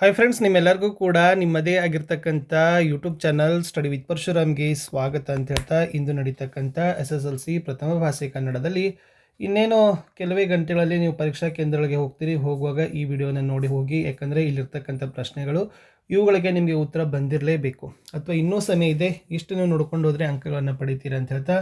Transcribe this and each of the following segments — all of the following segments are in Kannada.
ಹಾಯ್ ಫ್ರೆಂಡ್ಸ್ ನಿಮ್ಮೆಲ್ಲರಿಗೂ ಕೂಡ ನಿಮ್ಮದೇ ಆಗಿರ್ತಕ್ಕಂಥ ಯೂಟ್ಯೂಬ್ ಚಾನಲ್ ಸ್ಟಡಿ ವಿತ್ ಪರಶುರಾಮ್ಗೆ ಸ್ವಾಗತ ಅಂತ ಹೇಳ್ತಾ ಇಂದು ನಡೀತಕ್ಕಂಥ ಎಸ್ ಎಸ್ ಎಲ್ ಸಿ ಪ್ರಥಮ ಭಾಷೆ ಕನ್ನಡದಲ್ಲಿ ಇನ್ನೇನು ಕೆಲವೇ ಗಂಟೆಗಳಲ್ಲಿ ನೀವು ಪರೀಕ್ಷಾ ಕೇಂದ್ರಗಳಿಗೆ ಹೋಗ್ತೀರಿ, ಹೋಗುವಾಗ ಈ ವಿಡಿಯೋನ ನೋಡಿ ಹೋಗಿ, ಯಾಕಂದರೆ ಇಲ್ಲಿರ್ತಕ್ಕಂಥ ಪ್ರಶ್ನೆಗಳು ಇವುಗಳಿಗೆ ನಿಮಗೆ ಉತ್ತರ ಬಂದಿರಲೇಬೇಕು. ಅಥವಾ ಇನ್ನೂ ಸಮಯ ಇದೆ, ಇಷ್ಟು ನೀವು ನೋಡ್ಕೊಂಡು ಹೋದರೆ ಅಂಕಗಳನ್ನು ಪಡಿತೀರಾ ಅಂತ ಹೇಳ್ತಾ,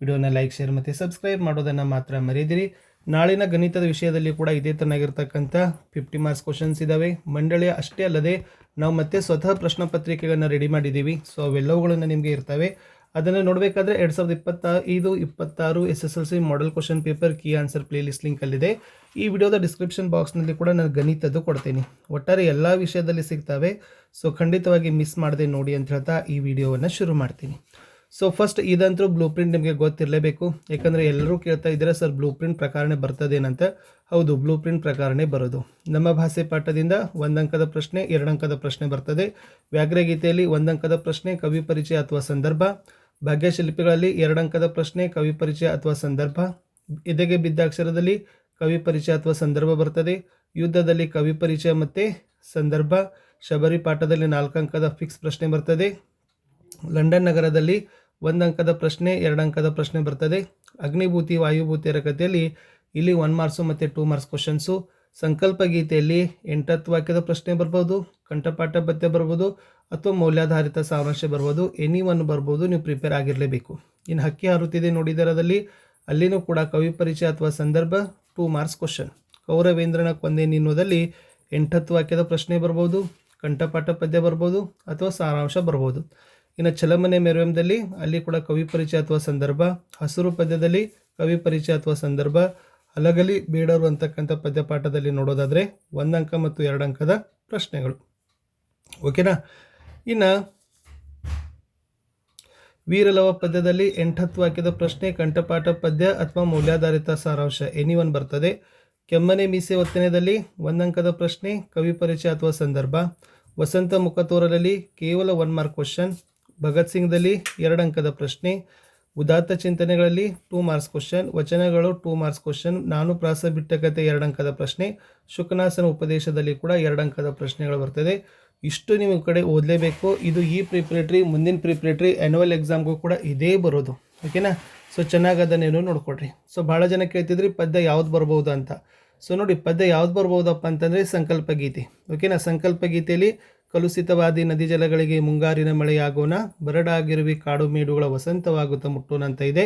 ವಿಡಿಯೋನ ಲೈಕ್ ಶೇರ್ ಮತ್ತು ಸಬ್ಸ್ಕ್ರೈಬ್ ಮಾಡೋದನ್ನು ಮಾತ್ರ ಮರೆಯದಿರಿ. ನಾಳಿನ ಗಣಿತದ ವಿಷಯದಲ್ಲಿ ಕೂಡ ಇದೇ ತರನಾಗಿರ್ತಕ್ಕಂಥ ಫಿಫ್ಟಿ ಮಾರ್ಕ್ಸ್ ಕ್ವಶನ್ಸ್ ಇದ್ದಾವೆ ಮಂಡಳಿಯ ಅಷ್ಟೇ ಅಲ್ಲದೆ ನಾವು ಮತ್ತೆ ಸ್ವತಃ ಪ್ರಶ್ನೆ ಪತ್ರಿಕೆಗಳನ್ನು ರೆಡಿ ಮಾಡಿದ್ದೀವಿ. ಸೊ ಅವೆಲ್ಲವುಗಳನ್ನು ನಿಮಗೆ ಇರ್ತವೆ. ಅದನ್ನು ನೋಡಬೇಕಾದ್ರೆ ಎರಡು ಸಾವಿರದ ಇಪ್ಪತ್ತ ಐದು ಇಪ್ಪತ್ತಾರು S S L C model question paper key answer playlist ಲಿಂಕಲ್ಲಿದೆ ಈ ವಿಡಿಯೋದ ಡಿಸ್ಕ್ರಿಪ್ಷನ್ ಬಾಕ್ಸ್ನಲ್ಲಿ ಕೂಡ ನಾನು ಗಣಿತದ್ದು ಕೊಡ್ತೀನಿ. ಒಟ್ಟಾರೆ ಎಲ್ಲ ವಿಷಯದಲ್ಲಿ ಸಿಗ್ತವೆ. ಸೊ ಖಂಡಿತವಾಗಿ ಮಿಸ್ ಮಾಡದೆ ನೋಡಿ ಅಂತ ಹೇಳ್ತಾ ಈ ವಿಡಿಯೋವನ್ನು ಶುರು ಮಾಡ್ತೀನಿ. ಸೊ ಫಸ್ಟ್ ಇದಂತೂ ಬ್ಲೂ ಪ್ರಿಂಟ್ ನಿಮಗೆ ಗೊತ್ತಿರಲೇಬೇಕು. ಯಾಕಂದರೆ ಎಲ್ಲರೂ ಕೇಳ್ತಾ ಇದ್ದಾರೆ, ಸರ್ ಬ್ಲೂ ಪ್ರಿಂಟ್ ಪ್ರಕಾರನೇ ಬರ್ತದೇನಂತ ಹೌದು ಬ್ಲೂ ಪ್ರಿಂಟ್ ಪ್ರಕಾರನೇ ಬರೋದು. ನಮ್ಮ ಭಾಷೆ ಪಾಠದಿಂದ ಒಂದಂಕದ ಪ್ರಶ್ನೆ, ಎರಡಂಕದ ಪ್ರಶ್ನೆ ಬರ್ತದೆ. ವ್ಯಾಘ್ರಗೀತೆಯಲ್ಲಿ ಒಂದಂಕದ ಪ್ರಶ್ನೆ, ಕವಿ ಪರಿಚಯ ಅಥವಾ ಸಂದರ್ಭ. ಭಾಗ್ಯಶಿಲ್ಪಿಗಳಲ್ಲಿ ಎರಡಂಕದ ಪ್ರಶ್ನೆ, ಕವಿ ಪರಿಚಯ ಅಥವಾ ಸಂದರ್ಭ. ಎದೆಗೆ ಬಿದ್ದ ಅಕ್ಷರದಲ್ಲಿ ಕವಿ ಪರಿಚಯ ಅಥವಾ ಸಂದರ್ಭ ಬರ್ತದೆ. ಯುದ್ಧದಲ್ಲಿ ಕವಿ ಪರಿಚಯ ಮತ್ತು ಸಂದರ್ಭ. ಶಬರಿ ಪಾಠದಲ್ಲಿ ನಾಲ್ಕು ಅಂಕದ ಫಿಕ್ಸ್ ಪ್ರಶ್ನೆ ಬರ್ತದೆ. ಲಂಡನ್ ನಗರದಲ್ಲಿ ಒಂದು ಅಂಕದ ಪ್ರಶ್ನೆ ಎರಡು ಅಂಕದ ಪ್ರಶ್ನೆ ಬರ್ತದೆ. ಅಗ್ನಿಭೂತಿ ವಾಯುಭೂತಿಯರ ಕಥೆಯಲ್ಲಿ ಇಲ್ಲಿ ಒನ್ ಮಾರ್ಕ್ಸು ಮತ್ತು ಟೂ ಮಾರ್ಕ್ಸ್ ಕ್ವಶನ್ಸು ಸಂಕಲ್ಪ ಗೀತೆಯಲ್ಲಿ ಎಂಟತ್ತು ವಾಕ್ಯದ ಪ್ರಶ್ನೆ ಬರ್ಬೋದು, ಕಂಠಪಾಠ ಪದ್ಯ ಬರ್ಬೋದು, ಅಥವಾ ಮೌಲ್ಯಾಧಾರಿತ ಸಾರಾಂಶ ಬರ್ಬೋದು. ಎನಿ ಒನ್ ಬರ್ಬೋದು, ನೀವು ಪ್ರಿಪೇರ್ ಆಗಿರಲೇಬೇಕು. ಇನ್ನು ಹಕ್ಕಿ ಹಾರುತ್ತಿದೆ ನೋಡಿದರದಲ್ಲಿ ಅಲ್ಲಿನೂ ಕೂಡ ಕವಿ ಪರಿಚಯ ಅಥವಾ ಸಂದರ್ಭ ಟೂ ಮಾರ್ಕ್ಸ್ ಕ್ವಶನ್ ಕೌರವೇಂದ್ರನ ಕೊಂದೆ ನಿನ್ನೋದಲ್ಲಿ ಎಂಟತ್ತು ವಾಕ್ಯದ ಪ್ರಶ್ನೆ ಬರ್ಬೋದು, ಕಂಠಪಾಠ ಪದ್ಯ ಬರ್ಬೋದು, ಅಥವಾ ಸಾರಾಂಶ ಬರ್ಬೋದು. ಇನ್ನು ಚಲಮನೆ ಮೆರವಂದಲ್ಲಿ ಅಲ್ಲಿ ಕೂಡ ಕವಿ ಪರಿಚಯ ಅಥವಾ ಸಂದರ್ಭ, ಹಸಿರು ಪದ್ಯದಲ್ಲಿ ಕವಿ ಪರಿಚಯ ಅಥವಾ ಸಂದರ್ಭ ಅಲಗಲಿ ಬೇಡರು ಅಂತಕ್ಕಂಥ ಪದ್ಯಪಾಠದಲ್ಲಿ ನೋಡೋದಾದರೆ ಒಂದು ಅಂಕ ಮತ್ತು ಎರಡು ಅಂಕದ ಪ್ರಶ್ನೆಗಳು. ಓಕೆನಾ? ಇನ್ನು ವೀರಲವ ಪದ್ಯದಲ್ಲಿ ಎಂಟತ್ತು ವಾಕ್ಯದ ಪ್ರಶ್ನೆ, ಕಂಠಪಾಠ ಪದ್ಯ ಅಥವಾ ಮೌಲ್ಯಾಧಾರಿತ ಸಾರಾಂಶ, ಎನಿ ಒನ್ ಬರ್ತದೆ. ಕೆಮ್ಮನೆ ಮೀಸೆ ಒತ್ತನೆಯಲ್ಲಿ ಒಂದಂಕದ ಪ್ರಶ್ನೆ, ಕವಿ ಪರಿಚಯ ಅಥವಾ ಸಂದರ್ಭ. ವಸಂತ ಮುಖತೋರದಲ್ಲಿ ಕೇವಲ ಒನ್ ಮಾರ್ಕ್ ಕ್ವಶನ್ ಭಗತ್ ಸಿಂಗ್ದಲ್ಲಿ ಎರಡು ಅಂಕದ ಪ್ರಶ್ನೆ, ಉದಾತ್ತ ಚಿಂತನೆಗಳಲ್ಲಿ ಟೂ ಮಾರ್ಕ್ಸ್ ಕ್ವಶನ್ ವಚನಗಳು ಟೂ ಮಾರ್ಕ್ಸ್ ಕ್ವಶನ್ ನಾನು ಪ್ರಾಸ ಬಿಟ್ಟ ಕತೆ ಎರಡು ಅಂಕದ ಪ್ರಶ್ನೆ, ಶುಕನಾಸನ ಉಪದೇಶದಲ್ಲಿ ಕೂಡ ಎರಡು ಅಂಕದ ಪ್ರಶ್ನೆಗಳು ಬರ್ತದೆ. ಇಷ್ಟು ನಿಮ್ಮ ಕಡೆ ಓದಲೇಬೇಕು. ಇದು ಈ ಪ್ರಿಪ್ರೇಟ್ರಿ ಮುಂದಿನ ಪ್ರಿಪ್ರೇಟ್ರಿ ಆ್ಯನ್ಯುವಲ್ ಎಕ್ಸಾಮ್ಗೂ ಕೂಡ ಇದೇ ಬರೋದು. ಓಕೆನಾ? ಸೊ ಚೆನ್ನಾಗಿ ಅದನ್ನೇನು ನೋಡ್ಕೊಡ್ರಿ ಸೊ ಭಾಳ ಜನ ಕೇಳ್ತಿದ್ರಿ, ಪದ್ಯ ಯಾವ್ದು ಬರ್ಬೋದು ಅಂತ. ಸೊ ನೋಡಿ, ಪದ್ಯ ಯಾವ್ದು ಬರ್ಬೋದಪ್ಪ ಅಂತಂದರೆ ಸಂಕಲ್ಪ ಗೀತೆ ಓಕೆನಾ? ಸಂಕಲ್ಪ ಗೀತೆಯಲ್ಲಿ ಕಲುಷಿತವಾದಿ ನದಿ ಜಲಗಳಿಗೆ ಮುಂಗಾರಿನ ಮಳೆಯಾಗೋಣ, ಬರಡಾಗಿರುವಿ ಕಾಡು ಮೇಡುಗಳ ವಸಂತವಾಗುತ್ತಾ ಮುಟ್ಟೋಣ ಅಂತ ಇದೆ.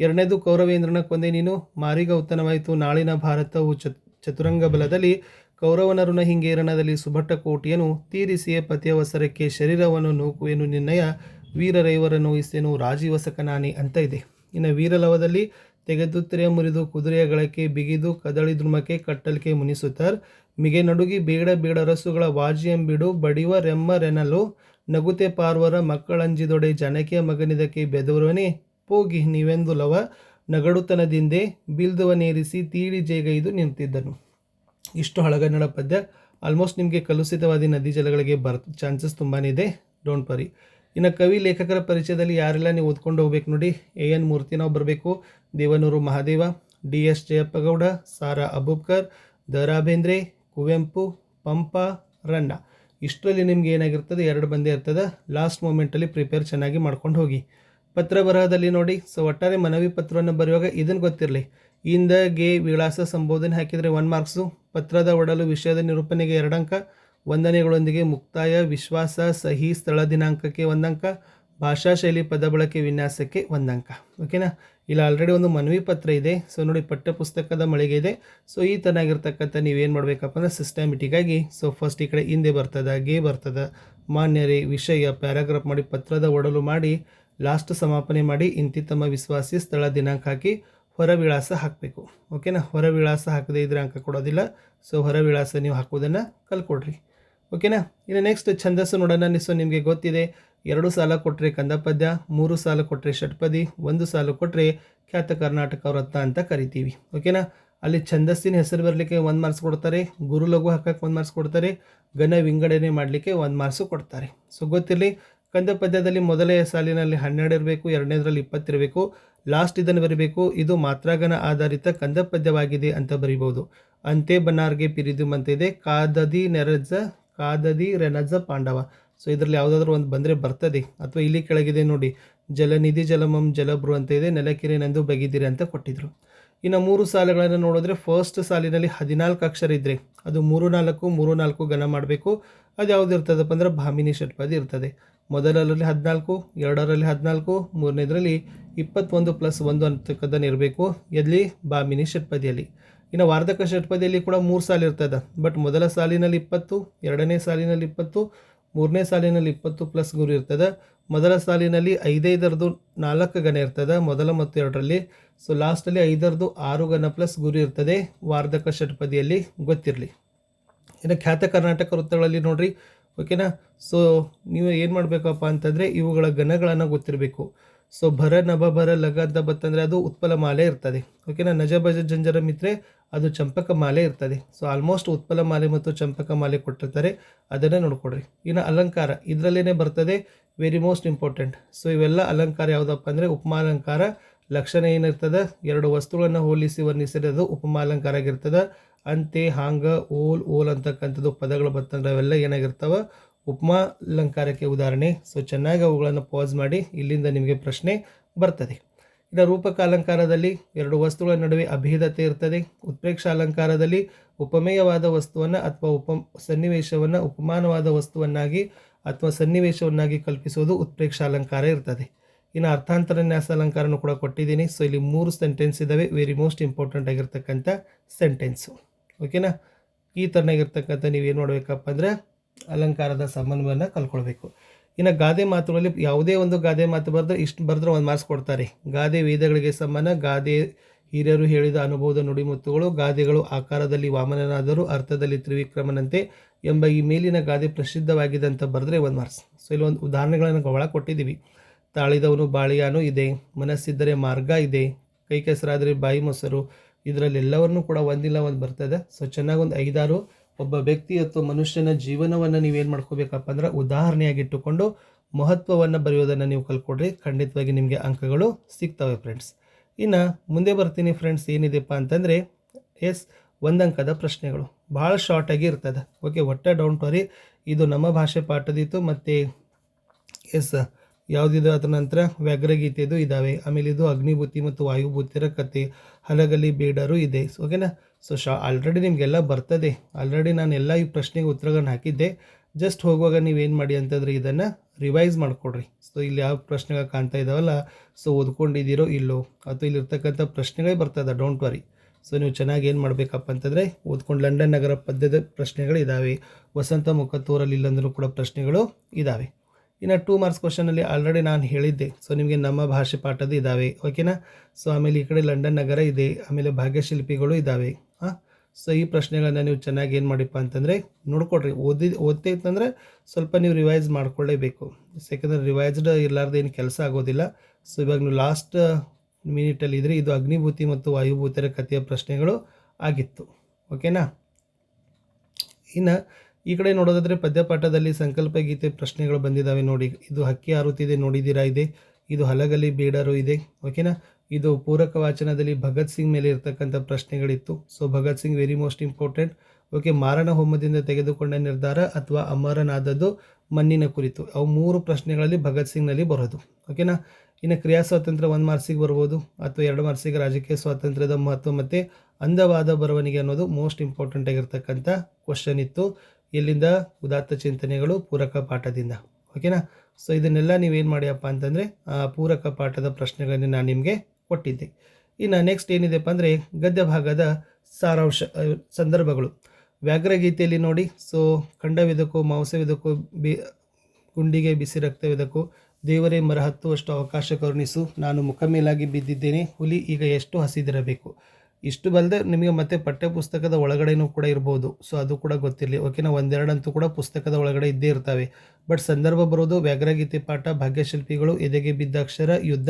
ಎರಡನೇದು, ಕೌರವೇಂದ್ರನ ಕೊಂದೆ ನೀನು. ಮಾರಿಗ ಉತ್ತನವಾಯಿತು. ನಾಳಿನ ಭಾರತವು ಚತ್ ಚತುರಂಗ ಬಲದಲ್ಲಿ ಕೌರವನ ಋಣ ಹಿಂಗೇರಣದಲ್ಲಿ ಸುಭಟ್ಟ ಕೋಟಿಯನು ತೀರಿಸಿಯೇ ಪತಿಯವಸರಕ್ಕೆ ಶರೀರವನ್ನು ನೂಕುವೆನು ನಿರ್ಣಯ. ವೀರರೈವರ ನೋಯಿಸೇನು ರಾಜೀವಸಕನಾನಿ ಅಂತ ಇದೆ. ಇನ್ನು ವೀರಲವದಲ್ಲಿ ತೆಗೆದುತ್ತರೆಯ ಮುರಿದು ಕುದುರೆಯ ಗಳಕ್ಕೆ ಬಿಗಿದು ಕದಳಿ ದ್ರುಮಕ್ಕೆ ಕಟ್ಟಲಿಕೆ ಮುನಿಸುತ್ತರ್. ಮಿಗೆ ನಡುಗಿ ಬೇಡ ಬೇಡ ರಸುಗಳ ವಾಜಿಯಂಬಿಡು ಬಡಿವ ರೆಮ್ಮರೆನಲು ನಗುತೆ ಪಾರ್ವರ ಮಕ್ಕಳಂಜಿದೊಡೆ ಜನಕೆಯ ಮಗನಿದಕ್ಕೆ ಬೆದರುವನೇ. ಪೋಗಿ ನೀವೆಂದು ಲವ, ನಗಡುತನದಿಂದೆ ಬಿಲ್ದುವನೇರಿಸಿ ತೀಡಿ ಜೇಗೈದು ನಿಂತಿದ್ದನು. ಇಷ್ಟು ಹಳಗನ್ನಡ ಪದ್ಯ. ಆಲ್ಮೋಸ್ಟ್ ನಿಮಗೆ ಕಲುಷಿತವಾದ ನದಿ ಜಲಗಳಿಗೆ ಬರ್, ಚಾನ್ಸಸ್ ತುಂಬಾ ಇದೆ. Don't worry. ಇನ್ನು ಕವಿ ಲೇಖಕರ ಪರಿಚಯದಲ್ಲಿ ಯಾರೆಲ್ಲ ನೀವು ಓದ್ಕೊಂಡು ಹೋಗ್ಬೇಕು ನೋಡಿ. ಎ ಎನ್ ಮೂರ್ತಿ ನಾವು ಬರಬೇಕು. Devanur Mahadeva, D S Jayappagowda, Sara Abubakar, the ರಾ ಬೇಂದ್ರೆ ಕುವೆಂಪು, ಪಂಪ ರನ್ನ ಇಷ್ಟರಲ್ಲಿ ನಿಮ್ಗೆ ಏನಾಗಿರ್ತದೆ? ಎರಡು ಬಂದೇ ಇರ್ತದೆ. ಲಾಸ್ಟ್ ಮೂಮೆಂಟಲ್ಲಿ ಪ್ರಿಪೇರ್ ಚೆನ್ನಾಗಿ ಮಾಡ್ಕೊಂಡು ಹೋಗಿ. ಪತ್ರ ಬರಹದಲ್ಲಿ ನೋಡಿ. ಸೊ ಒಟ್ಟಾರೆ ಮನವಿ ಪತ್ರವನ್ನು ಬರೆಯುವಾಗ ಇದನ್ನು ಗೊತ್ತಿರಲಿ. ಇಂದ ಗೆ ವಿಳಾಸ ಸಂಬೋಧನೆ ಹಾಕಿದರೆ ಒನ್ ಮಾರ್ಕ್ಸು ಪತ್ರದ ಒಡಲು ವಿಷಯದ ನಿರೂಪಣೆಗೆ ಎರಡು ಅಂಕ, ವಂದನೆಗಳೊಂದಿಗೆ ಮುಕ್ತಾಯ, ವಿಶ್ವಾಸ, ಸಹಿ, ಸ್ಥಳ ದಿನಾಂಕಕ್ಕೆ ಒಂದಂಕ, ಭಾಷಾ ಶೈಲಿ ಪದ ಬಳಕೆ ವಿನ್ಯಾಸಕ್ಕೆ ಒಂದಂಕ. ಓಕೆನಾ ಇಲ್ಲಿ ಆಲ್ರೆಡಿ ಒಂದು ಮನವಿ ಪತ್ರ ಇದೆ. ಸೊ ನೋಡಿ ಪಠ್ಯ ಪುಸ್ತಕದ ಮಳಿಗೆ ಇದೆ. ಸೊ ಈ ಥರನಾಗಿರ್ತಕ್ಕಂಥ ನೀವೇನು ಮಾಡಬೇಕಪ್ಪ ಅಂದರೆ ಸಿಸ್ಟಮೆಟಿಕ್ಕಾಗಿ ಸೊ ಫಸ್ಟ್ ಈ ಕಡೆ ಹಿಂದೆ ಬರ್ತದೆ ಗೆ ಬರ್ತದೆ. ಮಾನ್ಯರೇ, ವಿಷಯ ಪ್ಯಾರಾಗ್ರಾಫ್ ಮಾಡಿ, ಪತ್ರದ ಒಡಲು ಮಾಡಿ ಲಾಸ್ಟ್ ಸಮಾಪನೆ ಮಾಡಿ ಇಂತಿ ತಮ್ಮ ವಿಶ್ವಾಸಿ ಸ್ಥಳ ದಿನಾಂಕ ಹಾಕಿ ಹೊರ ವಿಳಾಸ ಹಾಕಬೇಕು. ಓಕೆನಾ ಹೊರ ವಿಳಾಸ ಹಾಕದೇ ಇದ್ರೆ ಅಂಕ ಕೊಡೋದಿಲ್ಲ. ಸೊ ಹೊರ ವಿಳಾಸ ನೀವು ಹಾಕೋದನ್ನು ಕಲ್ಕೊಡ್ರಿ. ಓಕೆನಾ ಇನ್ನು ನೆಕ್ಸ್ಟ್ ಛಂದಸ್ಸು ನೋಡೋಣ. ಸೊ ನಿಮಗೆ ಗೊತ್ತಿದೆ. ಎರಡು ಸಾಲ ಕೊಟ್ಟರೆ ಕಂದಪದ್ಯ, ಮೂರು ಸಾಲ ಕೊಟ್ಟರೆ ಷಟ್ಪದಿ, ಒಂದು ಸಾಲು ಕೊಟ್ಟರೆ ಖ್ಯಾತ ಕರ್ನಾಟಕ ವೃತ್ತ ಅಂತ ಕರಿತೀವಿ. ಓಕೆನಾ ಅಲ್ಲಿ ಛಂದಸ್ಸಿನ ಹೆಸರು ಬರಲಿಕ್ಕೆ ಒಂದು ಮಾರ್ಕ್ಸ್ ಕೊಡ್ತಾರೆ, ಗುರು ಲಘು ಹಾಕಕ್ಕೆ ಒಂದು ಮಾರ್ಕ್ಸ್ ಕೊಡ್ತಾರೆ, ಘನ ವಿಂಗಡಣೆ ಮಾಡಲಿಕ್ಕೆ ಒಂದು ಮಾರ್ಕ್ಸು ಕೊಡ್ತಾರೆ. ಸೊ ಗೊತ್ತಿರಲಿ? ಕಂದ ಪದ್ಯದಲ್ಲಿ ಮೊದಲೇ ಸಾಲಿನಲ್ಲಿ ಹನ್ನೆರಡು ಇರಬೇಕು, ಎರಡನೇದರಲ್ಲಿ ಇಪ್ಪತ್ತಿರಬೇಕು ಲಾಸ್ಟ್ ಇದನ್ನು ಬರೀಬೇಕು, ಇದು ಮಾತ್ರಾಗನ ಆಧಾರಿತ ಕಂದ ಪದ್ಯವಾಗಿದೆ ಅಂತ ಬರಿಬೋದು. ಅಂತೆ ಬನ್ನಾರ್ಗೆ ಪಿರಿದು ಮಂತಿದೆ ಕಾದದಿ ನೆರಜ, ಕಾದದಿ ರೆನಜ ಪಾಂಡವ. ಸೊ ಇದರಲ್ಲಿ ಯಾವುದಾದ್ರೂ ಒಂದು ಬಂದರೆ ಬರ್ತದೆ. ಅಥವಾ ಇಲ್ಲಿ ಕೆಳಗಿದೆ ನೋಡಿ ಜಲನಿಧಿ ಜಲಮಂ ಜಲಬ್ರು ಅಂತ ಇದೆ ನೆಲಕಿರಿನೆಂದು ಬಗೆದಿರಿ ಅಂತ ಕೊಟ್ಟಿದ್ರು. ಇನ್ನು ಮೂರು ಸಾಲುಗಳನ್ನು ನೋಡಿದ್ರೆ ಫಸ್ಟ್ ಸಾಲಿನಲ್ಲಿ ಹದಿನಾಲ್ಕು ಅಕ್ಷರ ಇದ್ದರೆ ಅದು ಮೂರು ನಾಲ್ಕು ಮೂರು ನಾಲ್ಕು ಘನ ಮಾಡಬೇಕು. ಅದು ಯಾವುದು ಇರ್ತದಪ್ಪ ಅಂದ್ರೆ ಭಾಮಿನಿ ಷಟ್ಪದಿ ಇರ್ತದೆ. ಮೊದಲರಲ್ಲಿ ಹದಿನಾಲ್ಕು, ಎರಡರಲ್ಲಿ ಹದಿನಾಲ್ಕು, ಮೂರನೇದರಲ್ಲಿ ಇಪ್ಪತ್ತೊಂದು ಪ್ಲಸ್ ಒಂದು ಅಂತಕ್ಕದ್ದನ್ನು ಇರಬೇಕು. ಎಲ್ಲಿ? ಭಾಮಿನಿ ಷಟ್ಪದಿಯಲ್ಲಿ. ಇನ್ನು ವಾರ್ಧಕ ಷಟ್ಪದಿಯಲ್ಲಿ ಕೂಡ ಮೂರು ಸಾಲು ಇರ್ತದೆ. ಬಟ್ ಮೊದಲ ಸಾಲಿನಲ್ಲಿ ಇಪ್ಪತ್ತು, ಎರಡನೇ ಸಾಲಿನಲ್ಲಿ ಇಪ್ಪತ್ತು ಮೂರನೇ ಸಾಲಿನಲ್ಲಿ ಇಪ್ಪತ್ತು ಪ್ಲಸ್ ಗುರಿ ಇರ್ತದೆ. ಮೊದಲ ಸಾಲಿನಲ್ಲಿ ಐದೈದರದು ನಾಲ್ಕು ಗಣ ಇರ್ತದೆ. ಮೊದಲ ಮತ್ತು ಎರಡರಲ್ಲಿ ಸೊ ಲಾಸ್ಟಲ್ಲಿ ಐದರದು ಆರು ಗಣ ಪ್ಲಸ್ ಗುರಿ ಇರ್ತದೆ. ವಾರ್ಧಕ ಷಟ್ಪದಿಯಲ್ಲಿ ಗೊತ್ತಿರಲಿ. ಇನ್ನು ಖ್ಯಾತ ಕರ್ನಾಟಕ ವೃತ್ತಗಳಲ್ಲಿ ನೋಡ್ರಿ. ಓಕೆನಾ ಸೊ ನೀವು ಏನು ಮಾಡಬೇಕಪ್ಪ ಅಂತಂದರೆ ಇವುಗಳ ಗಣಗಳನ್ನು ಗೊತ್ತಿರಬೇಕು. ಸೊ ಭರ ನಭ ಭರ ಲಗ ಅಂತ ಬತ್ತಂದರೆ ಅದು ಉತ್ಪಲ ಮಾಲೆ ಇರ್ತದೆ. ಓಕೆನಾ ನಜ ಭಜ ಜಂಜರ ಮಿತ್ರೆ ಅದು ಚಂಪಕ ಮಾಲೆ ಇರ್ತದೆ. ಸೊ ಆಲ್ಮೋಸ್ಟ್ ಉತ್ಪಲ ಮಾಲೆ ಮತ್ತು ಚಂಪಕ ಮಾಲೆ ಕೊಟ್ಟಿರ್ತಾರೆ. ಅದನ್ನೇ ನೋಡ್ಕೊಡ್ರಿ ಇನ್ನು ಅಲಂಕಾರ ಇದರಲ್ಲೇ ಬರ್ತದೆ ವೆರಿ ಮೋಸ್ಟ್ ಇಂಪಾರ್ಟೆಂಟ್ ಸೊ ಇವೆಲ್ಲ ಅಲಂಕಾರ ಯಾವುದಪ್ಪ ಅಂದರೆ ಉಪಮಾಲಂಕಾರ ಲಕ್ಷಣ ಏನಿರ್ತದೆ? ಎರಡು ವಸ್ತುಗಳನ್ನು ಹೋಲಿಸಿ ವರ್ಣಿಸಿರೋದು ಉಪಮಾಲಂಕಾರ ಆಗಿರ್ತದೆ. ಅಂತೆ, ಹಾಂಗ, ಓಲ್ ಓಲ್ ಅಂತಕ್ಕಂಥದ್ದು ಪದಗಳು ಬರ್ತಂದ್ರೆ ಅವೆಲ್ಲ ಏನಾಗಿರ್ತವೆ? ಉಪಮಾ ಅಲಂಕಾರಕ್ಕೆ ಉದಾಹರಣೆ. ಸೊ ಚೆನ್ನಾಗಿ ಅವುಗಳನ್ನು ಪಾಸ್ ಮಾಡಿ, ಇಲ್ಲಿಂದ ನಿಮಗೆ ಪ್ರಶ್ನೆ ಬರ್ತದೆ. ಇನ್ನು ರೂಪಕ ಅಲಂಕಾರದಲ್ಲಿ ಎರಡು ವಸ್ತುಗಳ ನಡುವೆ ಅಭೇದತೆ ಇರ್ತದೆ. ಉತ್ಪ್ರೇಕ್ಷ ಅಲಂಕಾರದಲ್ಲಿ ಉಪಮೇಯವಾದ ವಸ್ತುವನ್ನು ಅಥವಾ ಉಪ ಸನ್ನಿವೇಶವನ್ನು ಉಪಮಾನವಾದ ವಸ್ತುವನ್ನಾಗಿ ಅಥವಾ ಸನ್ನಿವೇಶವನ್ನಾಗಿ ಕಲ್ಪಿಸೋದು ಉತ್ಪ್ರೇಕ್ಷ ಅಲಂಕಾರ ಇರ್ತದೆ. ಇನ್ನು ಅರ್ಥಾಂತರ ನ್ಯಾಸ ಅಲಂಕಾರನೂ ಕೂಡ ಕೊಟ್ಟಿದ್ದೀನಿ. ಸೊ ಇಲ್ಲಿ ಮೂರು ಸೆಂಟೆನ್ಸ್ ಇದ್ದಾವೆ ವೆರಿ ಮೋಸ್ಟ್ ಇಂಪಾರ್ಟೆಂಟ್ ಆಗಿರ್ತಕ್ಕಂಥ ಸೆಂಟೆನ್ಸು ಓಕೆನಾ ಈ ಥರನಾಗಿರ್ತಕ್ಕಂಥ ನೀವೇನು ಮಾಡಬೇಕಪ್ಪ ಅಂದರೆ ಅಲಂಕಾರದ ಸಂಬಂಧವನ್ನ ಕಲ್ಕೊಳ್ಬೇಕು. ಇನ್ನು ಗಾದೆ ಮಾತುಗಳಲ್ಲಿ ಯಾವುದೇ ಒಂದು ಗಾದೆ ಮಾತು ಬರೆದ್ರೆ ಇಷ್ಟು ಬರೆದ್ರೆ ಒಂದು ಮಾರ್ಕ್ಸ್ ಕೊಡ್ತಾರೆ. ಗಾದೆ ವೇದಗಳಿಗೆ ಸಮಾನ ಗಾದೆ ಹಿರಿಯರು ಹೇಳಿದ ಅನುಭವದ ನುಡಿಮುತ್ತುಗಳು, ಗಾದೆಗಳು ಆಕಾರದಲ್ಲಿ ವಾಮನನಾದರೂ ಅರ್ಥದಲ್ಲಿ ತ್ರಿವಿಕ್ರಮನಂತೆ ಎಂಬ ಈ ಮೇಲಿನ ಗಾದೆ ಪ್ರಸಿದ್ಧವಾಗಿದೆ ಅಂತ ಬರೆದ್ರೆ ಒಂದು ಮಾರ್ಕ್ಸ್. ಸೊ, ಇಲ್ಲಿ ಒಂದು ಉದಾಹರಣೆಗಳನ್ನು ಒಳ ಕೊಟ್ಟಿದ್ದೀವಿ. ತಾಳಿದವನು ಬಾಳಿಯಾನು ಇದೆ, ಮನಸ್ಸಿದ್ದರೆ ಮಾರ್ಗ ಇದೆ ಕೈ ಕೆಸರಾದರೆ ಬಾಯಿ ಮೊಸರು ಇದರಲ್ಲಿ ಎಲ್ಲವನ್ನೂ ಕೂಡ ಒಂದಿಲ್ಲ, ಒಂದು ಬರ್ತದೆ. ಸೊ, ಚೆನ್ನಾಗಿ ಒಂದು ಐದಾರು ಒಬ್ಬ ವ್ಯಕ್ತಿ ಅಥವಾ ಮನುಷ್ಯನ ಜೀವನವನ್ನು ನೀವೇನು ಮಾಡ್ಕೋಬೇಕಪ್ಪ ಅಂದ್ರೆ ಉದಾಹರಣೆಯಾಗಿಟ್ಟುಕೊಂಡು ಮಹತ್ವವನ್ನು ಬರೆಯೋದನ್ನು ನೀವು ಕಲ್ಕೊಡ್ರಿ ಖಂಡಿತವಾಗಿ ನಿಮಗೆ ಅಂಕಗಳು ಸಿಗ್ತವೆ ಫ್ರೆಂಡ್ಸ್ ಇನ್ನು ಮುಂದೆ ಬರ್ತೀನಿ ಫ್ರೆಂಡ್ಸ್ ಏನಿದೆಪ್ಪ ಅಂತಂದರೆ ಎಸ್ ಒಂದಂಕದ ಪ್ರಶ್ನೆಗಳು. ಭಾಳ ಶಾರ್ಟಾಗಿ ಇರ್ತದೆ. ಓಕೆ ಒಟ್ಟ ಡೌಂಟ್ ವರಿ ಇದು ನಮ್ಮ ಭಾಷೆ ಪಾಠದಿತ್ತು, ಮತ್ತು ಎಸ್ ಯಾವುದಿದೆ ಅದರ ನಂತರ ವ್ಯಗ್ರಗೀತೆದು ಇದ್ದಾವೆ ಆಮೇಲೆ ಇದು ಅಗ್ನಿಭೂತಿ ಮತ್ತು ವಾಯುಭೂತಿರ ಕತೆ. ಹಲಗಲಿ ಬೇಡರು ಇದೆ. ಓಕೆನಾ ಸೊ ಶಾ ಆಲ್ರೆಡಿ ನಿಮಗೆಲ್ಲ ಬರ್ತದೆ. ಆಲ್ರೆಡಿ ನಾನು ಎಲ್ಲ ಈ ಪ್ರಶ್ನೆಗೆ ಉತ್ತರಗಳನ್ನು ಹಾಕಿದ್ದೆ. ಜಸ್ಟ್ ಹೋಗುವಾಗ ನೀವೇನು ಮಾಡಿ ಅಂತಂದರೆ ಇದನ್ನು ರಿವೈಸ್ ಮಾಡಿಕೊಡ್ರಿ. ಸೊ ಇಲ್ಲಿ ಯಾವ ಪ್ರಶ್ನೆಗಳು ಕಾಣ್ತಾ ಇದ್ದಾವಲ್ಲ ಸೊ ಓದ್ಕೊಂಡಿದ್ದೀರೋ ಇಲ್ಲೋ, ಅಥವಾ ಇಲ್ಲಿರ್ತಕ್ಕಂಥ ಪ್ರಶ್ನೆಗಳೇ ಬರ್ತದೆ ಡೋಂಟ್ ವರಿ ಸೊ ನೀವು ಚೆನ್ನಾಗಿ ಏನು ಮಾಡಬೇಕಪ್ಪ ಅಂತಂದರೆ, ಓದ್ಕೊಂಡು ಲಂಡನ್ ನಗರ ಪದ್ಯದ ಪ್ರಶ್ನೆಗಳು ಇದ್ದಾವೆ ವಸಂತ ಮುಖ ತೋರಲಿಲ್ಲಂದ್ರೂ ಕೂಡ ಪ್ರಶ್ನೆಗಳು ಇದ್ದಾವೆ ಇನ್ನು ಟೂ ಮಾರ್ಕ್ಸ್ ಕ್ವಶನಲ್ಲಿ ಆಲ್ರೆಡಿ ನಾನು ಹೇಳಿದ್ದೆ. ಸೊ ನಿಮಗೆ ನಮ್ಮ ಭಾಷೆ ಪಾಠದ ಇದ್ದಾವೆ ಓಕೆನಾ ಸೊ ಆಮೇಲೆ ಈ ಕಡೆ ಲಂಡನ್ ನಗರ ಇದೆ, ಆಮೇಲೆ ಭಾಗ್ಯಶಿಲ್ಪಿಗಳು ಇದ್ದಾವೆ ಹಾಂ? ಸೊ ಈ ಪ್ರಶ್ನೆಗಳನ್ನು ನೀವು ಚೆನ್ನಾಗಿ ಏನು ಮಾಡಿಪ್ಪ ಅಂತಂದರೆ ನೋಡ್ಕೊಡ್ರಿ ಓದಿ, ಓದ್ತಾ ಇತ್ತಂದರೆ ಸ್ವಲ್ಪ ನೀವು ರಿವೈಸ್ ಮಾಡ್ಕೊಳ್ಳೇಬೇಕು ಯಾಕಂದರೆ ರಿವೈಸ್ಡ್ ಇರಲಾರ್ದು ಏನು ಕೆಲಸ ಆಗೋದಿಲ್ಲ. ಸೊ ಇವಾಗ ನೀವು ಲಾಸ್ಟ್ ಮಿನಿಟಲ್ಲಿ ಇದ್ದರೆ ಇದು ಅಗ್ನಿಭೂತಿ ಮತ್ತು ವಾಯುಭೂತರ ಕಥೆಯ ಪ್ರಶ್ನೆಗಳು ಆಗಿತ್ತು. ಓಕೆನಾ ಇನ್ನು ಈ ಕಡೆ ನೋಡೋದಾದರೆ ಪದ್ಯಪಾಠದಲ್ಲಿ ಸಂಕಲ್ಪ ಗೀತೆ ಪ್ರಶ್ನೆಗಳು ಬಂದಿದ್ದಾವೆ ನೋಡಿ. ಇದು ಹಕ್ಕಿ ಆರುತ್ತಿದೆ, ನೋಡಿದ್ದೀರಾ ಇದೆ? ಇದು ಹಲಗಲಿ ಬೀಡರು ಇದೆ. ಓಕೆನಾ ಇದು ಪೂರಕ ವಾಚನದಲ್ಲಿ ಭಗತ್ ಸಿಂಗ್ ಮೇಲೆ ಇರತಕ್ಕಂಥ ಪ್ರಶ್ನೆಗಳಿತ್ತು. So Bhagat Singh very most important okay ಮಾರಣ ಹೋಮದಿಂದ ತೆಗೆದುಕೊಂಡ ನಿರ್ಧಾರ ಅಥವಾ ಅಮರನಾದದ್ದು ಮಣ್ಣಿನ ಕುರಿತು. ಅವು ಮೂರು ಪ್ರಶ್ನೆಗಳಲ್ಲಿ ಭಗತ್ ಸಿಂಗ್ನಲ್ಲಿ ಬರೋದು. ಓಕೆನಾ ಇನ್ನು ಕ್ರಿಯಾ ಸ್ವಾತಂತ್ರ್ಯ ಒಂದು ಮಾರ್ಸಿಗೆ ಬರ್ಬೋದು ಅಥವಾ ಎರಡು ಮಾರ್ಸಿಗೆ ರಾಜಕೀಯ ಸ್ವಾತಂತ್ರ್ಯದ ಮಹತ್ವ ಮತ್ತು ಅಂದವಾದ ಬರವಣಿಗೆ ಅನ್ನೋದು ಮೋಸ್ಟ್ ಇಂಪಾರ್ಟೆಂಟ್ ಆಗಿರ್ತಕ್ಕಂಥ ಕ್ವಶನ್ ಇತ್ತು. ಎಲ್ಲಿಂದ ಉದಾತ್ತ ಚಿಂತನೆಗಳು ಪೂರಕ ಪಾಠದಿಂದ. ಓಕೆನಾ ಸೊ ಇದನ್ನೆಲ್ಲ ನೀವೇನು ಮಾಡಿಯಪ್ಪ ಅಂತಂದರೆ ಪೂರಕ ಪಾಠದ ಪ್ರಶ್ನೆಗಳನ್ನು ನಾನು ನಿಮಗೆ ಕೊಟ್ಟಿದ್ದೆ. ಇನ್ನು ನೆಕ್ಸ್ಟ್ ಏನಿದೆಪ್ಪ ಅಂದರೆ ಗದ್ಯ ಭಾಗದ ಸಾರಾಂಶ ಸಂದರ್ಭಗಳು. ವ್ಯಾಘ್ರಗೀತೆಯಲ್ಲಿ ನೋಡಿ, ಸೊ ಖಂಡವಿದಕ್ಕೂ ಮಾಂಸವಿದಕ್ಕೂ ಬಿ, ಗುಂಡಿಗೆ ಬಿಸಿ ರಕ್ತವಿದಕ್ಕೂ ದೇವರೇ ಮರ ಹತ್ತುವಷ್ಟು ಅವಕಾಶ ಕರುಣಿಸು, ನಾನು ಮುಖಮೇಲಾಗಿ ಬಿದ್ದಿದ್ದೇನೆ, ಹುಲಿ ಈಗ ಎಷ್ಟು ಹಸಿದಿರಬೇಕು? ಇಷ್ಟು ಬಲ್ಲದೆ ನಿಮಗೆ ಮತ್ತೆ ಪಠ್ಯಪುಸ್ತಕದ ಒಳಗಡೆನೂ ಕೂಡ ಇರ್ಬೋದು. ಸೊ ಅದು ಕೂಡ ಗೊತ್ತಿರಲಿ. ಓಕೆನಾ ಒಂದೆರಡಂತೂ ಕೂಡ ಪುಸ್ತಕದ ಒಳಗಡೆ ಇದ್ದೇ ಇರ್ತವೆ. ಬಟ್ ಸಂದರ್ಭ ಬರೋದು ವ್ಯಾಘ್ರಗೀತೆ ಪಾಠ, ಭಾಗ್ಯಶಿಲ್ಪಿಗಳು, ಎದೆಗೆ ಬಿದ್ದ ಅಕ್ಷರ, ಯುದ್ಧ,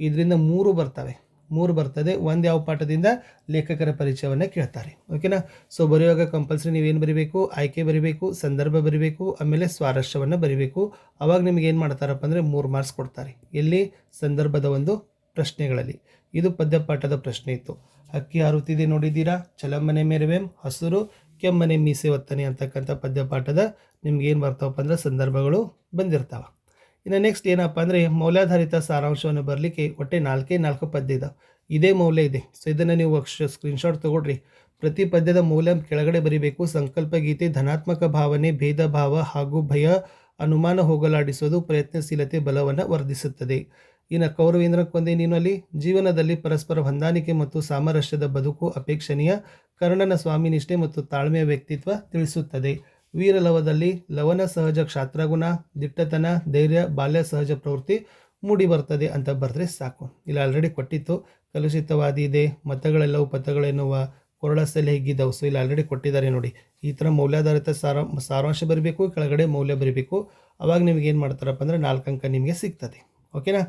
ಇದರಿಂದ ಮೂರು ಬರ್ತವೆ. ಮೂರು ಬರ್ತದೆ. ಒಂದು ಯಾವ ಪಾಠದಿಂದ? ಲೇಖಕರ ಪರಿಚಯವನ್ನು ಕೇಳ್ತಾರೆ. ಓಕೆನಾ ಸೊ ಬರೆಯುವಾಗ ಕಂಪಲ್ಸರಿ ನೀವೇನು ಬರಿಬೇಕು? ಆಯ್ಕೆ ಬರಿಬೇಕು, ಸಂದರ್ಭ ಬರಿಬೇಕು, ಆಮೇಲೆ ಸ್ವಾರಸ್ಯವನ್ನು ಬರಿಬೇಕು. ಅವಾಗ ನಿಮಗೆ ಏನು ಮಾಡ್ತಾರಪ್ಪ ಅಂದರೆ ಮೂರು ಮಾರ್ಕ್ಸ್ ಕೊಡ್ತಾರೆ. ಎಲ್ಲಿ? ಸಂದರ್ಭದ ಒಂದು ಪ್ರಶ್ನೆಗಳಲ್ಲಿ. ಇದು ಪದ್ಯ ಪಾಠದ ಪ್ರಶ್ನೆ ಇತ್ತು. ಹಕ್ಕಿ ಹಾರುತ್ತಿದೆ ನೋಡಿದ್ದೀರಾ? ಚಲಮನೆ ಮೇರೆವೆಂ ಹಸುರು, ಕೆಮ್ಮನೆ ಮೀಸೆ ಒತ್ತನೆ ಅಂತಕ್ಕಂಥ ಪದ್ಯಪಾಠದ ನಿಮ್ಗೆ ಏನು ಬರ್ತಾವಪ್ಪ ಅಂದ್ರೆ ಸಂದರ್ಭಗಳು ಬಂದಿರ್ತಾವೆ. ಇನ್ನು ನೆಕ್ಸ್ಟ್ ಏನಪ್ಪ ಅಂದರೆ ಮೌಲ್ಯಾಧಾರಿತ ಸಾರಾಂಶವನ್ನು ಬರಲಿಕ್ಕೆ ಒಟ್ಟೆ ನಾಲ್ಕೇ ನಾಲ್ಕು ಪದ್ಯ ಇದಾವೆ. ಇದೇ ಮೌಲ್ಯ ಇದೆ. ಸೊ ಇದನ್ನು ನೀವು ಸ್ಕ್ರೀನ್ಶಾಟ್ ತೊಗೊಳ್ರಿ. ಪ್ರತಿ ಪದ್ಯದ ಮೌಲ್ಯ ಕೆಳಗಡೆ ಬರೀಬೇಕು. ಸಂಕಲ್ಪ, ಗೀತೆ, ಧನಾತ್ಮಕ ಭಾವನೆ, ಭೇದ ಭಾವ ಹಾಗೂ ಭಯ ಅನುಮಾನ ಹೋಗಲಾಡಿಸೋದು ಪ್ರಯತ್ನಶೀಲತೆ, ಬಲವನ್ನು ವರ್ಧಿಸುತ್ತದೆ. ಇನ್ನು ಕೌರವೇಂದ್ರ ಕೊಂದೆ ನೀನು ಜೀವನದಲ್ಲಿ ಪರಸ್ಪರ ಹೊಂದಾಣಿಕೆ ಮತ್ತು ಸಾಮರಸ್ಯದ ಬದುಕು ಅಪೇಕ್ಷಣೀಯ ಕರ್ಣನ ಸ್ವಾಮಿ ನಿಷ್ಠೆ ಮತ್ತು ತಾಳ್ಮೆಯ ವ್ಯಕ್ತಿತ್ವ ತಿಳಿಸುತ್ತದೆ. ವೀರಲವದಲ್ಲಿ ಲವನ ಸಹಜ ಕ್ಷಾತ್ರಗುಣ, ದಿಟ್ಟತನ, ಧೈರ್ಯ, ಬಾಲ್ಯ ಸಹಜ ಪ್ರವೃತ್ತಿ ಮೂಡಿ ಬರ್ತದೆ ಅಂತ ಬರೆದ್ರೆ ಸಾಕು. ಇಲ್ಲಿ ಆಲ್ರೆಡಿ ಕೊಟ್ಟಿತ್ತು. ಕಲುಷಿತವಾದಿ ಇದೆ. ಮತಗಳೆಲ್ಲವೂ ಪಥಗಳೆನ್ನುವ ಕೊರಳಸಲೆ ಹಿಗ್ಗಿದ್ದವು ಸೊ ಇಲ್ಲಿ ಆಲ್ರೆಡಿ ಕೊಟ್ಟಿದ್ದಾರೆ ನೋಡಿ. ಈ ಥರ ಮೌಲ್ಯಾಧಾರಿತ ಸಾರ, ಸಾರಾಂಶ ಬರೀಬೇಕು, ಕೆಳಗಡೆ ಮೌಲ್ಯ ಬರಬೇಕು. ಅವಾಗ ನಿಮ್ಗೆ ಏನು ಮಾಡ್ತಾರಪ್ಪ ಅಂದರೆ ನಾಲ್ಕು ಅಂಕ ನಿಮಗೆ ಸಿಗ್ತದೆ. ಓಕೆನಾ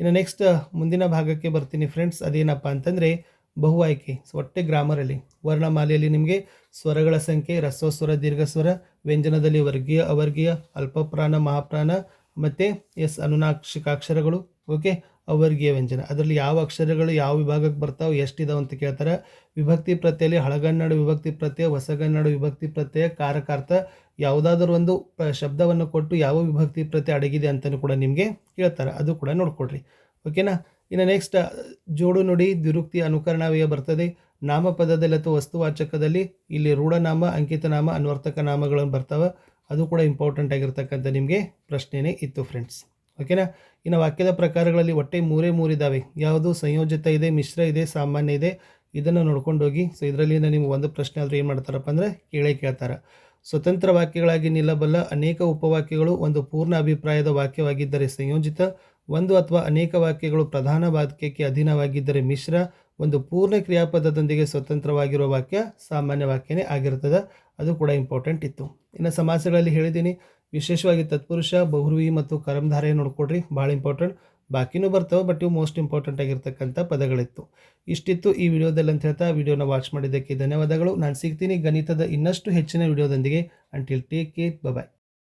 ಇನ್ನು ನೆಕ್ಸ್ಟ್ ಮುಂದಿನ ಭಾಗಕ್ಕೆ ಬರ್ತೀನಿ ಫ್ರೆಂಡ್ಸ್ ಅದೇನಪ್ಪ ಅಂತಂದರೆ, ಬಹು ಆಯ್ಕೆ ಸೊ ಒಟ್ಟೆ ಗ್ರಾಮರಲ್ಲಿ ವರ್ಣಮಾಲೆಯಲ್ಲಿ ನಿಮಗೆ ಸ್ವರಗಳ ಸಂಖ್ಯೆ, ರಸೋಸ್ವರ, ದೀರ್ಘಸ್ವರ, ವ್ಯಂಜನದಲ್ಲಿ ವರ್ಗೀಯ, ಅವರ್ಗೀಯ, ಅಲ್ಪಪ್ರಾಣ, ಮಹಾಪ್ರಾಣ, ಮತ್ತು ಎಸ್ ಅನುನಾಕ್ಷಿಕಾಕ್ಷರಗಳು ಓಕೆ ಅವರ್ಗೀಯ ವ್ಯಂಜನ. ಅದರಲ್ಲಿ ಯಾವ ಅಕ್ಷರಗಳು ಯಾವ ವಿಭಾಗಕ್ಕೆ ಬರ್ತಾವೆ ಎಷ್ಟಿದಾವೆ ಅಂತ ಕೇಳ್ತಾರೆ. ವಿಭಕ್ತಿ ಪ್ರತ್ಯಯಲ್ಲಿ ಹಳಗನ್ನಡ ವಿಭಕ್ತಿ ಪ್ರತ್ಯಯ, ಹೊಸಗನ್ನಡ ವಿಭಕ್ತಿ ಪ್ರತ್ಯಯ, ಕಾರಕಾರ್ಥ ಯಾವುದಾದ್ರೂ ಒಂದು ಶಬ್ದವನ್ನು ಕೊಟ್ಟು ಯಾವ ವಿಭಕ್ತಿ ಪ್ರತ್ಯಯ ಅಡಗಿದೆ ಅಂತಲೂ ಕೂಡ ನಿಮಗೆ ಕೇಳ್ತಾರೆ. ಅದು ಕೂಡ ನೋಡ್ಕೊಡ್ರಿ ಓಕೆನಾ? ಇನ್ನು ನೆಕ್ಸ್ಟ್ ಜೋಡು ನುಡಿ, ದ್ವಿರುಕ್ತಿ ಅನುಕರಣವೇ ಬರ್ತದೆ. ನಾಮಪದದಲ್ಲಿ ಅಥವಾ ವಸ್ತುವಾಚಕದಲ್ಲಿ ಇಲ್ಲಿ ರೂಢನಾಮ, ಅಂಕಿತನಾಮ ಅನ್ವರ್ತಕ ನಾಮಗಳನ್ನು ಬರ್ತಾವೆ. ಅದು ಕೂಡ ಇಂಪಾರ್ಟೆಂಟ್ ಆಗಿರ್ತಕ್ಕಂಥ ನಿಮಗೆ ಪ್ರಶ್ನೆನೇ ಇತ್ತು ಫ್ರೆಂಡ್ಸ್ ಓಕೆನಾ? ಇನ್ನು ವಾಕ್ಯದ ಪ್ರಕಾರಗಳಲ್ಲಿ ಒಟ್ಟೆ ಮೂರೇ ಮೂರಿದ್ದಾವೆ ಯಾವುದು ಸಂಯೋಜಿತ ಇದೆ, ಮಿಶ್ರ ಇದೆ, ಸಾಮಾನ್ಯ ಇದೆ, ಇದನ್ನು ನೋಡ್ಕೊಂಡು ಹೋಗಿ ಸೊ ಇದರಲ್ಲಿ ನಿಮ್ಗೆ ಒಂದು ಪ್ರಶ್ನೆ ಆದರೂ ಏನು ಮಾಡ್ತಾರಪ್ಪ ಅಂದರೆ ಕೇಳೇ ಕೇಳ್ತಾರೆ. ಸ್ವತಂತ್ರ ವಾಕ್ಯಗಳಾಗಿ ನಿಲ್ಲಬಲ್ಲ ಅನೇಕ ಉಪವಾಕ್ಯಗಳು ಒಂದು ಪೂರ್ಣ ಅಭಿಪ್ರಾಯದ ವಾಕ್ಯವಾಗಿದ್ದರೆ ಸಂಯೋಜಿತ, ಒಂದು ಅಥವಾ ಅನೇಕ ವಾಕ್ಯಗಳು ಪ್ರಧಾನ ವಾಕ್ಯಕ್ಕೆ ಅಧೀನವಾಗಿದ್ದರೆ ಮಿಶ್ರ, ಒಂದು ಪೂರ್ಣ ಕ್ರಿಯಾಪದದೊಂದಿಗೆ ಸ್ವತಂತ್ರವಾಗಿರುವ ವಾಕ್ಯ ಸಾಮಾನ್ಯ ವಾಕ್ಯನೇ ಆಗಿರ್ತದೆ. ಅದು ಕೂಡ ಇಂಪಾರ್ಟೆಂಟ್ ಇತ್ತು. ಇನ್ನು ಸಮಾಸಗಳಲ್ಲಿ ಹೇಳಿದ್ದೀನಿ. ವಿಶೇಷವಾಗಿ ತತ್ಪುರುಷ, ಬಹುರ್ವಿ ಮತ್ತು ಕರಮಧಾರೆ ನೋಡ್ಕೊಡ್ರಿ, ಭಾಳ ಇಂಪಾರ್ಟೆಂಟ್ ಬಾಕಿನೂ ಬರ್ತವೆ ಬಟ್ ಇವು ಮೋಸ್ಟ್ ಇಂಪಾರ್ಟೆಂಟ್ ಆಗಿರ್ತಕ್ಕಂಥ ಪದಗಳಿತ್ತು. ಇಷ್ಟಿತ್ತು ಈ ವಿಡಿಯೋದಲ್ಲಿ ಅಂತ ಹೇಳ್ತಾ ವಿಡಿಯೋನ ವಾಚ್ ಮಾಡಿದ್ದಕ್ಕೆ ಧನ್ಯವಾದಗಳು. ನಾನು ಸಿಗ್ತೀನಿ ಗಣಿತದ ಇನ್ನಷ್ಟು ಹೆಚ್ಚಿನ ವಿಡಿಯೋದೊಂದಿಗೆ. Until take care bye